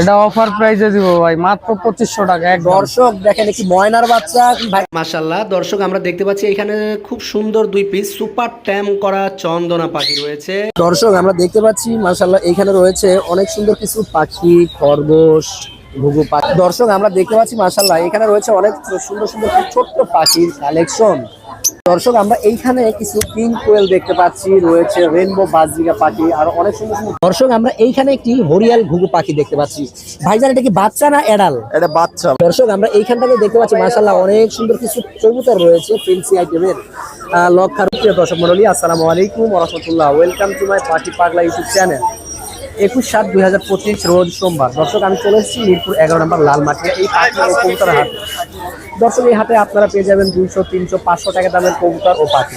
এটা অফার প্রাইসে দিব ভাই মাত্র পঁচিশশো টাকা দর্শক দেখেন কি ময়নার বাচ্চা। ভাই মাশাল্লাহ দর্শক আমরা দেখতে পাচ্ছি এখানে খুব সুন্দর দুই পিস সুপার ট্যাম করা চন্দনা পাখি রয়েছে। দর্শক আমরা দেখতে পাচ্ছি মাশাল্লাহ এখানে রয়েছে অনেক সুন্দর কিছু পাখি খরগোশ ঘুঘু পাখি দর্শক আমরা দেখতে পাচ্ছি মাশাল্লাহ এখানে রয়েছে অনেক সুন্দর সুন্দর ছোট্ট পাখির কালেকশন দর্শক আমরা এইখানে কিছু পিঙ্ক কোয়েল দেখতে পাচ্ছি রয়েছে রেনবো বাজরিকা পাখি আর অনেক সুন্দর সুন্দর দর্শক আমরা এইখানে একটি হরিয়াল ঘুঘু পাখি দেখতে পাচ্ছি। ভাইজান এটা কি বাচ্চা না এডাল এটা বাচ্চা। দর্শক আমরা এইখান থেকে দেখতে পাচ্ছি মাশাল্লাহ অনেক সুন্দর কিছু কবুতর রয়েছে ফেন্সি আইটেমের লক্ষার দর্শক মন্ডলী আসসালামু আলাইকুম রহমতুল্লাহ। ওয়েলকাম টু মাই পার্টি পাগলা ইউটিউব চ্যানেল একুশ সাত দুই হাজার পঁচিশ রোজ সোমবার। দর্শক আমি চলে এসেছি মিরপুর এগারো নম্বর লালমাটিয়া এই পাখি ও কবুতর হাট। দর্শক এই হাটে আপনারা পেয়ে যাবেন দুইশো তিনশো পাঁচশো টাকা দামের কবুতর ও পাখি।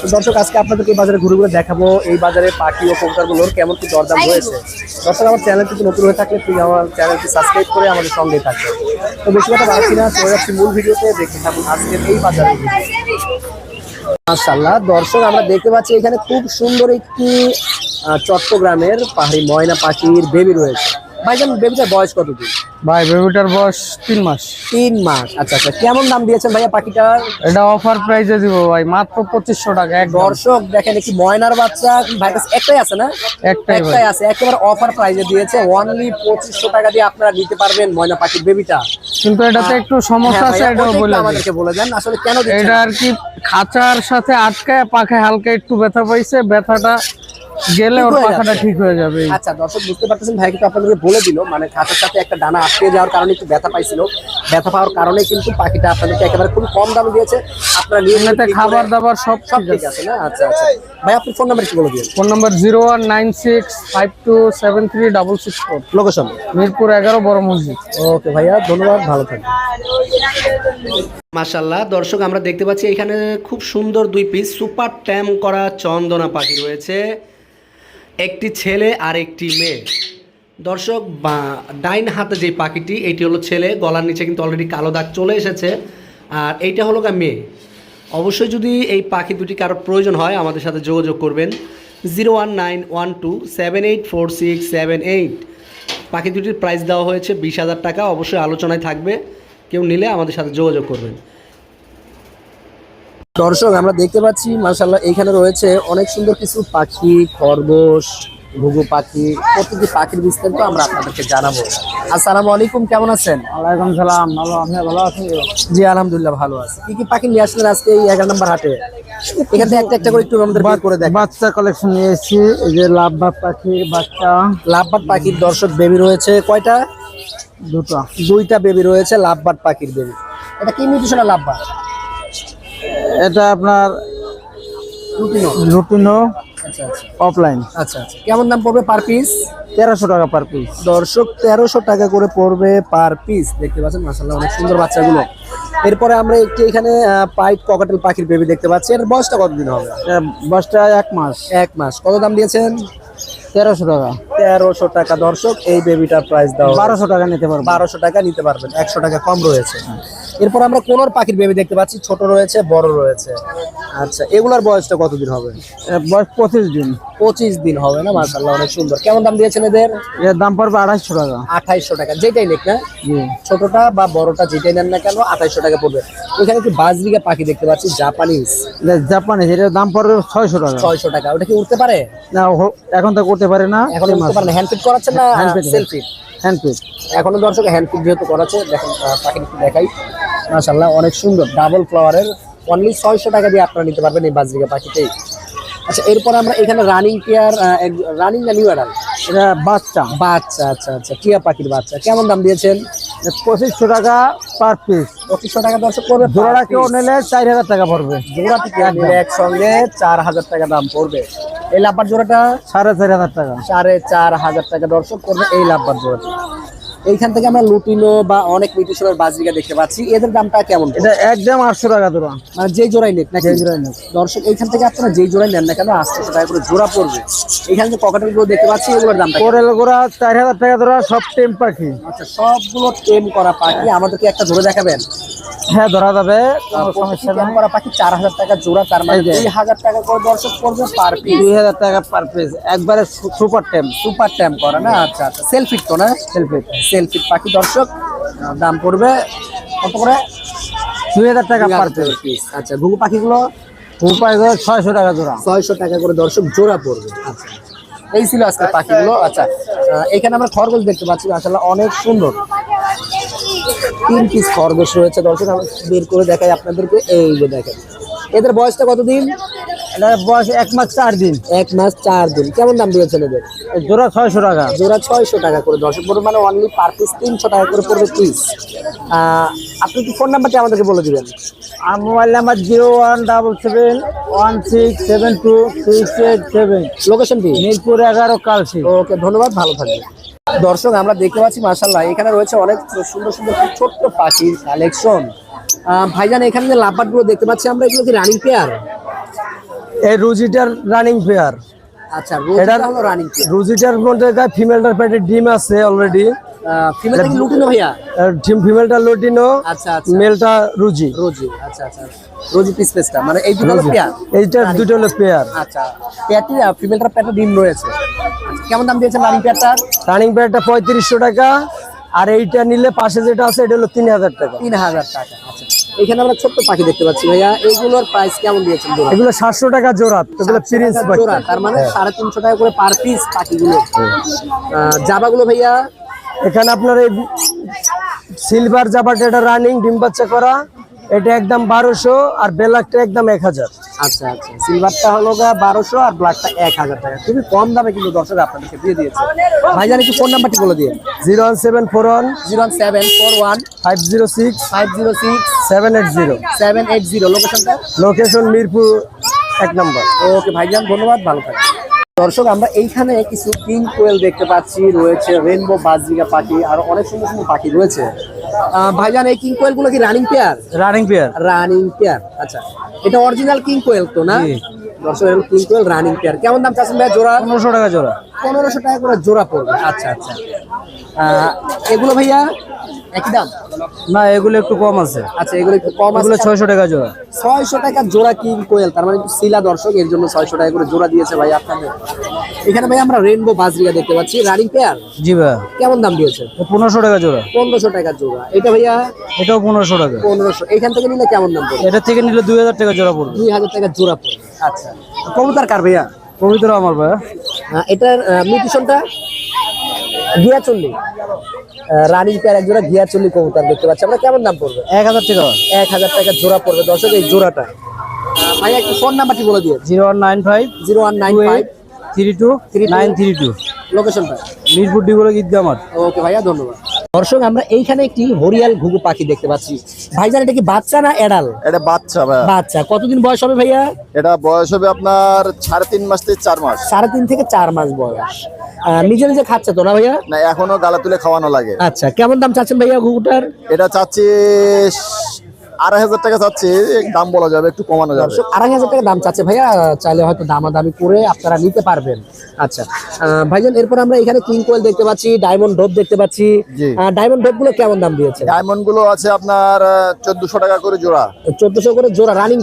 তো দর্শক আজকে আপনাদেরকে এই বাজারে ঘুরে ঘুরে দেখাবো এই বাজারে পাখি ও কবুতরগুলোর কেমন কি দরদাম রয়েছে দর্শক আমার চ্যানেল চ্যানেলটি নতুন হয়ে থাকলে প্লিজ আমার চ্যানেলটি সাবস্ক্রাইব করে আমাদের সঙ্গে থাকবে তো বেশি কথা বাড়ছি না চলে যাচ্ছি মূল ভিডিওতে। দেখতে থাকুন আজকের এই বাজারে মাশাল্লাহ দর্শক আমরা দেখতে পাচ্ছি এখানে খুব সুন্দর একটি চট্টগ্রামের পাহাড়ি ময়না পাখির বেবি রয়েছে। ভাইজান বেবিটার বয়স কতদিন? ভাই বেবিটার বয়স তিন মাস। তিন মাস। আচ্ছা আচ্ছা কেমন দাম দিয়েছেন ভাইয়া পাখিটার? এটা অফার প্রাইসে দিব ভাই মাত্র পঁচিশশো টাকা একদম। দর্শক দেখেন কি ময়নার বাচ্চা ভাই কাছে একটাই আছে না? একটাই একটাই আছে একেবারে অফার প্রাইজে দিয়েছে অনলি পঁচিশশো টাকা দিয়ে আপনারা নিতে পারবেন ময়না পাখির বেবিটা কিন্তু এটাতে একটু সমস্যা আছে এটাও বলে আমাদেরকে বলে দেন আসলে কেন এটা আর কি খাঁচার সাথে আটকায় পাখে হালকা একটু ব্যথা পাইছে ব্যথাটা গেলে ওর পাখাটা। ঠিক হয়ে যাবে। আচ্ছা দর্শক বুঝতে পারতেছেন ভাই কিন্তু আপনাদেরকে বলে দিল মানে খাঁচার সাথে একটা দানা আটকে যাওয়ার কারণে একটু ব্যথা পাইছিল। ব্যথা পাওয়ার কারণে কিন্তু পাখিটা আপনাদেরকে একেবারে খুব কম দামে দিয়েছে। আপনারা নিয়ে এমনিতে খাবার দাবার সব সব ঠিক আছে। না? আচ্ছা আচ্ছা। ভাই আপনি ফোন নাম্বার কি বলে দিন phone number zero one nine six five two seven three double six four. Location Mirpur এগারো বড় মসজিদ। ওকে ভাইয়া ধন্যবাদ ভালো থাকবেন। মাশাল্লাহ দর্শক আমরা দেখতে পাচ্ছি এখানে খুব সুন্দর দুই পিস সুপার ট্যাম করা চন্দনা পাখি রয়েছে। একটি ছেলে আর একটি মেয়ে। দর্শক, বা ডাইন হাতে যে পাখিটি, এটি হলো ছেলে, গলার নিচে কিন্তু অলরেডি কালো দাগ চলে এসেছে। আর এইটা হলো গা মেয়ে। অবশ্যই যদি এই পাখি দুটি কারোর প্রয়োজন হয়, আমাদের সাথে যোগাযোগ করবেন। Zero one nine one two seven eight four six seven eight. পাখি দুটির প্রাইস দেওয়া হয়েছে বিশ হাজার টাকা। অবশ্যই আলোচনায় থাকবে। কেউ নিলে আমাদের সাথে যোগাযোগ করবেন। দর্শক আমরা দেখতে পাচ্ছি মাশাল্লাহ এখানে রয়েছে অনেক সুন্দর কিছু পাখি খরগোশ ঘুঘু পাখি প্রতিটি পাখির বিস্তারিত আমরা আপনাদেরকে জানাব। আসসালামু আলাইকুম কেমন আছেন? ওয়ালাইকুম সালাম ভালো আপনি ভালো আছেন? জি আলহামদুলিল্লাহ ভালো আছে। কি কি পাখি নিয়ে আসলেন আজকে এই এগারো নম্বর হাটে? এখান থেকে একটা একটা করে একটু আমাদের বের করে দেখ বাচ্চা কালেকশন নিয়েছি এই যে লাভবাগ পাখির বাচ্চা। লাভবাট পাখির দর্শক বেবি রয়েছে কয়টা? দুটো। দুইটা বেবি রয়েছে লাভবাট পাখির বেবি। এটা কি মিউটেশন লাভবাট? এটা আপনার রুটিনো রুটিনো আচ্ছা আচ্ছা। অফলাইন আচ্ছা আচ্ছা। কেমন দাম পড়বে পার পিস তেরোশো টাকা পার পিস দর্শক তেরোশো টাকা করে পড়বে পার পিস দেখতে পাচ্ছেন মাসাল্লাহ অনেক সুন্দর বাচ্চাগুলো। এরপরে আমরা একটি এখানে পাইট ককাটেল পাখির বেবি দেখতে পাচ্ছি। এর বয়সটা কতদিন হবে? বসটা এক মাস। এক মাস। কত দাম দিয়েছেন? তেরোশো টাকা। তেরোশো টাকা। দর্শক এই বেবিটার প্রাইস দাও। বারোশো টাকা নিতে পারব। বারোশো টাকা নিতে পারবেন। একশো টাকা কম রয়েছে। এরপর আমরা কোনোর পাখির বেবি দেখতে পাচ্ছি ছোট রয়েছে বড় রয়েছে। আচ্ছা এগুলার বয়সটা কতদিন হবে? বয়স পঁচিশ দিন। পঁচিশ দিন হবে না মাসাল্লাহ অনেক সুন্দর। কেমন দাম দিয়েছেন এদের? এর দাম পড়বে আড়াইশো টাকা। আঠাইশশো টাকা। যেটাই নেক না ছোটটা বা বড়টা যেটাই নেন না কেন আঠাইশশো টাকা পড়বে। এখানে কি বাজরিকা পাখি দেখতে পাচ্ছি জাপানিজ। জাপানিজ এটার দাম পড়বে ছয়শো টাকা। ছয়শো টাকা। ওটা কি উঠতে পারে? না এখন তো করতে পারে না। এখন উঠতে পারে না। হ্যান্ড ফিট করাচ্ছেন না feed ফিট এখনও দর্শক হ্যান্ড ফিট যেহেতু করাচ্ছে দেখেন একটু দেখাই। মাশাল্লাহ অনেক সুন্দর ডাবল ফ্লাওয়ারের অনলি ছয়শো টাকা দিয়ে আপনারা নিতে পারবেন এই বাজরিকা পাখিতেই। আচ্ছা এরপর আমরা এখানে রানিং পেয়ার রানিং না নিউ অ্যাডাল এটা বাচ্চা। বাচ্চা আচ্ছা আচ্ছা টিয়া পাখির বাচ্চা। কেমন দাম দিয়েছেন? পঁচিশশো টাকা পার পিস পঁচিশশো টাকা দর্শক পড়বে জোড়াটা কেউ নিলে চার হাজার টাকা পড়বে। জোড়া থেকে একসঙ্গে চার হাজার টাকা দাম পড়বে। এই লাভবার জোড়াটা? সাড়ে চার হাজার টাকা। সাড়ে চার হাজার টাকা দর্শক করবে এই লাভবার জোড়াটি। এইখান থেকে আমরা লুটিনো বা অনেক মিউটিশনের বাজরিকা দেখতে পাচ্ছি। এদের দামটা কেমন? এটা একদম আটশো টাকা জোড়া। মানে যেই জোড়াই নেক না যেই জোড়াই নেক। দর্শক এইখান থেকে আপনারা যেই জোড়াই নেন না কেন আটশো টাকা করে জোড়া পড়বে। এখানে যে পকেটেরগুলো দেখতে পাচ্ছি এগুলোর দাম? কোরেল গোড়া চার হাজার টাকা জোড়া সব টেম পাখি। আচ্ছা সবগুলো টেম করা পাখি আমাদেরকে একটা ধরে দেখাবেন। হ্যাঁ ধরা যাবে করা পাখি চার হাজার টাকা জোড়া তার মানে দুই হাজার টাকা করে দর্শক পড়বে পার পিস দুই হাজার টাকা পার পিস একবারে সুপার টেম। সুপার ট্যাম করা না? আচ্ছা আচ্ছা। সেলফিট তো না? সেলফি পাখি দর্শক দাম পড়বে কত করে? দুই হাজার টাকা পার পিস আচ্ছা ঘুঘু পাখিগুলো? উপায় ছয়শো টাকা জোড়া। ছয়শো টাকা করে দর্শক জোড়া পড়বে। আচ্ছা এই ছিল আজকে পাখিগুলো। আচ্ছা এখানে আমরা খরগোশ দেখতে পাচ্ছি আসলে অনেক সুন্দর। তিন পিস খরগোশ রয়েছে দর্শক আমি বের করে দেখাই আপনাদেরকে। এই যে দেখেন এদের বয়সটা কতদিন? এটা বয়স এক মাস চার দিন। এক মাস চার দিন। কেমন দাম দিয়েছেন এদের? এই জোড়া ছয়শো টাকা। জোড়া ছয়শো টাকা করে। দর্শক মানে অনলি পার পিস তিনশো টাকা করে পড়বে পিস আপনি কি ফোন নাম্বারটি আমাদেরকে বলে দিবেন? Mobile number zero one double seven one six seven two six eight seven লোকেশনটি Mirpur এগারো কালসি ওকে ধন্যবাদ ভালো থাকবেন। দর্শক আমরা দেখতে পাচ্ছি মার্শাল্লাহ এখানে রয়েছে অনেক সুন্দর সুন্দর ছোট্ট পাখির কালেকশন ভাইজান এখানে যে লাভবাটগুলো দেখতে পাচ্ছি আমরা এগুলো কি রানিং পেয়ার এই রুজিটার রানিং ফেয়ার আচ্ছা এটার হলো রানিং রুজিটার মধ্যে ফিমেলটার পেটে ডিম আছে অলরেডি ফিমেল থেকে লুটিনো ভাইয়া? ডিম ফিমেলটা লটিনো আচ্ছা আচ্ছা। মেলটা রুজি। রোজি আচ্ছা আচ্ছা। রোজি পিস পেসটা মানে এই দুটো হলো পেয়ার এইটা দুটো হলো পেয়ার আচ্ছা পেয়ারটি ফিমেলটার ডিম রয়েছে। আচ্ছা, কেমন দাম দিয়েছেন রানিং রানিং পেয়ারটা পঁয়ত্রিশশো টাকা। আর এইটা নিলে পাশে যেটা আছে এটা হলো তিন হাজার টাকা। তিন হাজার টাকা আচ্ছা। এখানে আমরা ছোট্ট পাখি দেখতে পাচ্ছি ভাইয়া। এগুলোর প্রাইস কেমন দিয়েছেন এগুলো সাতশো টাকা জোড়া এগুলো প্রিন্স জোড়া তার মানে সাড়ে তিনশো টাকা করে পার পিস পাখিগুলো। জাবাগুলো ভাইয়া? এখানে আপনার এই সিলভার জাবাটা এটা রানিং ডিম বাচ্চা করা। এটা একদম বারোশো আর বেলাকটা একদম এক হাজার। আচ্ছা আচ্ছা। সিলভারটা হলো গা বারোশো আর ব্ল্যাকটা এক হাজার টাকা। খুবই কম দামে কিন্তু দর্শক আপনাদেরকে দিয়ে দিয়েছে। ভাইজান একটু ফোন নাম্বারটি বলে দিয়ে zero one seven four one zero one seven four one five zero six five zero six seven eight zero. Seven eight zero. লোকেশনটা? লোকেশন মিরপুর এক নম্বর। ওকে ভাইজান ধন্যবাদ। ভালো থাকবেন। দর্শক আমরা এইখানে কিছু পিঙ্ক কোয়েল দেখতে পাচ্ছি রয়েছে রেনবো বাজরিকা পাখি আর অনেক সুন্দর সুন্দর পাখি রয়েছে। ভাইজান এই কিং কোয়েলগুলো কি running pair running pair running pair আচ্ছা। এটা অরিজিনাল কিং কোয়েল তো না। দর্শক কিং কোয়েল রানিং পেয়ার কেমন দাম চাচ্ছেন ভাই জোড়া? পনেরোশো টাকা জোড়া। পনেরোশো টাকা করে জোড়া পড়বে। আচ্ছা আচ্ছা। আহ, এগুলো ভাইয়া একই দাম? না এগুলো একটু কম আছে। আচ্ছা এগুলো একটু কম আছে। এগুলো ছয়শো টাকা জোড়া। ছয়শো টাকা জোড়া কিং কোয়েল তার মানে শিলা দর্শক এর জন্য ছয়শো টাকা করে জোড়া দিয়েছে ভাই আপনাদের। এখানে ভাই আমরা রেনবো বাজরিয়া দেখতে পাচ্ছি। Running pair? জি ভাই। কেমন দাম দিয়েছে? পনেরোশো টাকা জোড়া। পনেরোশো টাকা জোড়া। এটা ভাইয়া? এটাও পনেরোশো টাকা। পনেরোশো। এখান থেকে নিলে কেমন দাম পড়বে? এটা থেকে নিলে দুই হাজার টাকা জোড়া পড়বে। দুই হাজার টাকা জোড়া পড়বে। আচ্ছা। কবুতার কার ভাইয়া? পবিত্র আমার ভাই। আহ, এটার মিউটেশনটা? ঘিয়া চল্লি রানিং প্যার একজোড়া ঘিয়া চল্লি কবুতর দেখতে পাচ্ছি। আমরা কেমন দাম পড়বে? এক হাজার টাকা। এক হাজার টাকা জোড়া পড়বে। দর্শক এই জোড়াটা। ভাই ভাইয়া একটু ফোন নাম্বারটি বলে দিয়ে zero one nine five zero one nine five three two three nine three two. লোকেশনটা মিরপুর ডিগুলো ঈদগামার ওকে ভাইয়া ধন্যবাদ। দর্শক আমরা এইখানে একটি হরিয়াল ঘুঘু পাখি দেখতে পাচ্ছি। ভাইজান এটা কি বাচ্চা না এডাল এটা বাচ্চা বাচ্চা। কতদিন বয়স হবে ভাইয়া? এটা বয়স হবে আপনার সাড়ে তিন মাস থেকে চার মাস। সাড়ে তিন থেকে চার মাস বয়স। নিজে নিজে খাচ্ছে তো না ভাইয়া? না এখনও গালা তুলে খাওয়ানো লাগে। আচ্ছা কেমন দাম চাচ্ছেন ভাইয়া ঘুঘুটার? এটা চাচ্ছি আড়াই হাজার টাকা চাচ্ছি দাম বলা যাবে একটু কমানো যাবে। আড়াই হাজার টাকা দাম চাচ্ছে ভাইয়া চাইলে হয়তো দামাদামি করে আপনারা নিতে পারবেন। আচ্ছা ভাইজান এরপর আমরা এখানে কিং কোয়েল দেখতে পাচ্ছি ডায়মন্ড ডোপ দেখতে পাচ্ছি। ডায়মন্ড ডোপগুলো কেমন দাম দিয়েছে? ডায়মন্ডগুলো আছে আপনার চোদ্দশো টাকা করে জোড়া। চোদ্দশো করে জোড়া রানিং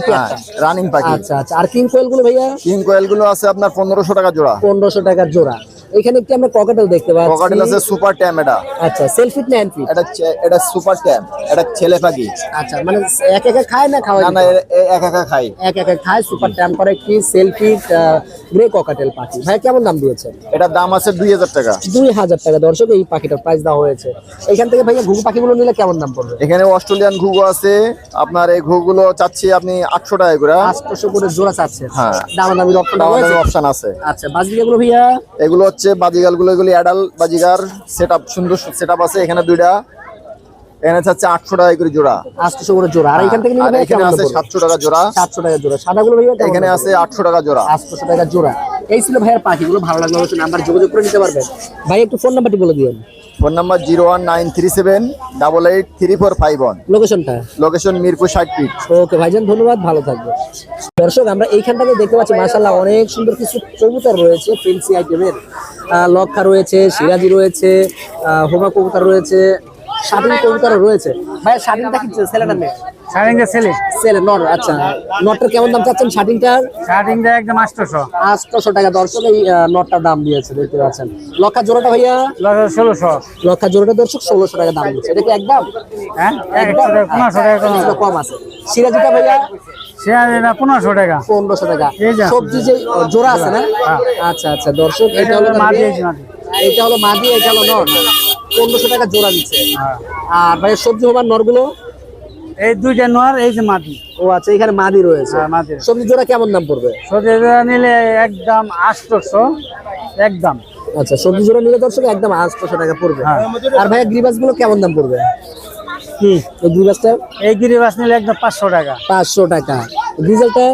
রানিং পাখি আচ্ছা আচ্ছা আর কিং কোয়েলগুলো ভাইয়া? কিং কোয়েলগুলো আছে আপনার পনেরোশো টাকা জোড়া। পনেরোশো টাকার জোড়া। এখানে একটি আমরা পকেটেল দেখতে পকেটেল আছে পাচ্ছি সুপার ট্যাম এটা। আচ্ছা সেলফি না হ্যান্ডফিট এটা এটা সুপার ট্যাম এটা ছেলে পাখি। আচ্ছা মানে এক একা খায় না খাওয়া না না একা একা খাই এক একা খায় সুপার ট্যাম করে কি সেলফিট গ্রে ককাটেল পাখি? ভাই কেমন দাম দিয়েছে? এটার দাম আছে দুই হাজার টাকা। দুই হাজার টাকা। দর্শক এই পাখিটার প্রাইস দেওয়া হয়েছে। এখান থেকে ভাইয়া ঘুঘু পাখিগুলো নিলে কেমন দাম পড়বে? এখানে অস্ট্রেলিয়ান ঘুঘু আছে। আপনার এই ঘুঘুগুলো চাচ্ছি আপনি আটশো টাকা করে। আটশোশো করে জোড়া চাচ্ছে। হ্যাঁ। অপশনটা রয়েছে? অপশন আছে। আচ্ছা বাজরিকাগুলো ভাইয়া? এগুলো হচ্ছে বাজিগালগুলো এগুলি অ্যাডাল বাজিগার সেট সুন্দর সেট আছে এখানে দুইটা। এখানে আটশো টাকা করে জোড়া। আটশো করে জোড়া। আর এখান থেকে ভাইয়া এখানে আছে সাতশো টাকা জোড়া। সাতশো টাকা জোড়া। সাদাগুলো এখানে আছে আটশো টাকা জোড়া। টাকা জোড়া। এই ছিল ভাইয়ার পাখিগুলো। ভালো লাগল অবশ্যই নাম্বার যোগাযোগ করে নিতে পারবেন। ভাই একটু ফোন নাম্বারটি বলে দিবেন। Phone number zero one nine three seven double eight three four five one. লোকেশনটা লোকেশন মিরপুর ষাট ফিট ওকে ভাইজান ধন্যবাদ ভালো থাকবে দর্শক আমরা এইখানটাতে দেখতে পাচ্ছি মাসাল্লাহ অনেক সুন্দর কিছু কবুতর রয়েছে ফেন্সি আইটেমের লক্ষা রয়েছে সিরাজি রয়েছে হোমা কবুতর রয়েছে স্বাধীন কবুতর রয়েছে। ভাই স্বাধীনটা কি ছেলেটা মেয়ে? শার্টিংটা ছেলে। ছেলে নর আচ্ছা। নটটার কেমন দাম চাচ্ছেন? শার্টিংটা একদম আটশোশো। আটশোশো টাকা। দর্শক এই নটটার দাম দিয়েছে দেখতে পাচ্ছেন। লক্ষা জোড়াটা ভাইয়া? ষোলোশো। লক্ষা জোড়াটা দর্শক ষোলোশো টাকা দাম দিচ্ছে এটা কি একদম? হ্যাঁ? টাকা কম আছে। সিরাজিটা ভাইয়া? পনেরোশো টাকা। পনেরোশো টাকা। সবজি যে জোড়া আছে না? আচ্ছা আচ্ছা দর্শক এটা হলো। এটা হলো মাদি এটা হলো নর। পনেরোশো টাকা জোড়া দিচ্ছে আর ভাই সবজি হবার নরগুলো? এই দুইটা নোয়ার এই যে ও আচ্ছা এখানে মাদি রয়েছে। হ্যাঁ, মাদি। সবজি জোড়া কেমন দাম পড়বে? সতেরো নিলে একদম আটশোশো একদম। আচ্ছা সবজি জোড়া নিলে দর্শক একদম আটশোশো টাকা পড়বে। হ্যাঁ। আর ভাইয়া গ্রিবাসগুলো কেমন দাম পড়বে? এই গ্রিবাসটা? এই গিরিবাস নিলে একদম পাঁচশো টাকা। পাঁচশো টাকা। ডিজেলটা?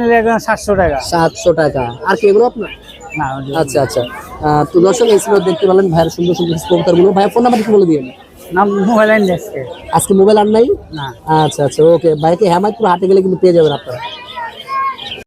নিলে একদম সাতশো টাকা। সাতশো টাকা। আর কি এগুলো আপনার? না আচ্ছা আচ্ছা। আহ, তো দর্শক এই ছিল দেখতে পেলেন ভাইয়ের সুন্দর সুন্দর কবুতরগুলো। ভাইয়া ফোন নাম্বার একটু বলে দিয়ে মোবাইল আনলে আজকে। আজকে মোবাইল আর নাই? না। আচ্ছা আচ্ছা ওকে। ভাইকে হেমায়তপুর হাটে গেলে কিন্তু পেয়ে যাবেন আপনারা।